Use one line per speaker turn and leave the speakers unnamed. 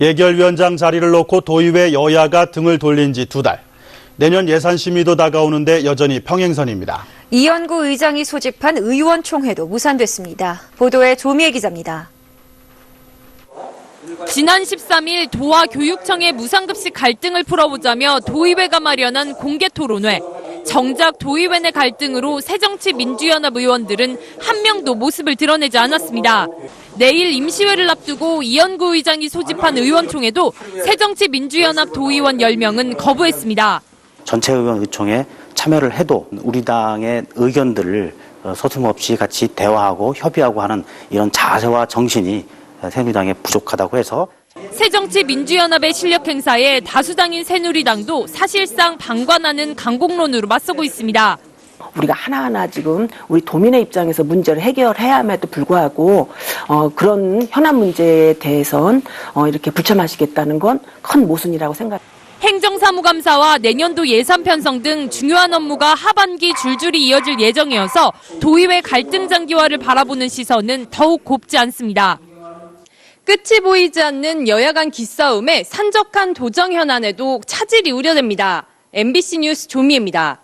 예결위원장 자리를 놓고 도의회 여야가 등을 돌린 지 두 달. 내년 예산 심의도 다가오는데 여전히 평행선입니다.
이현구 의장이 소집한 의원총회도 무산됐습니다. 보도에 조미애 기자입니다.
지난 13일 도와 교육청의 무상급식 갈등을 풀어보자며 도의회가 마련한 공개 토론회. 정작 도의회 내 갈등으로 새정치 민주연합 의원들은 한 명도 모습을 드러내지 않았습니다. 내일 임시회를 앞두고 이현구 의장이 소집한 의원총회도 새정치민주연합 도의원 10명은 거부했습니다.
전체 의원 의총에 참여를 해도 우리 당의 의견들을 어, 서슴없이 같이 대화하고 협의하고 하는 이런 자세와 정신이 새누리당에 부족하다고 해서
새정치민주연합의 실력 행사에 다수당인 새누리당도 사실상 방관하는 강공론으로 맞서고 있습니다.
우리가 하나하나 지금 우리 도민의 입장에서 문제를 해결해야 함에도 불구하고 어, 그런 현안 문제에 대해선 어, 이렇게 불참하시겠다는 건 큰 모순이라고 생각합니다.
행정사무감사와 내년도 예산 편성 등 중요한 업무가 하반기 줄줄이 이어질 예정이어서 도의회 갈등 장기화를 바라보는 시선은 더욱 곱지 않습니다. 끝이 보이지 않는 여야 간 기싸움에 산적한 도정 현안에도 차질이 우려됩니다. MBC 뉴스 조미애입니다.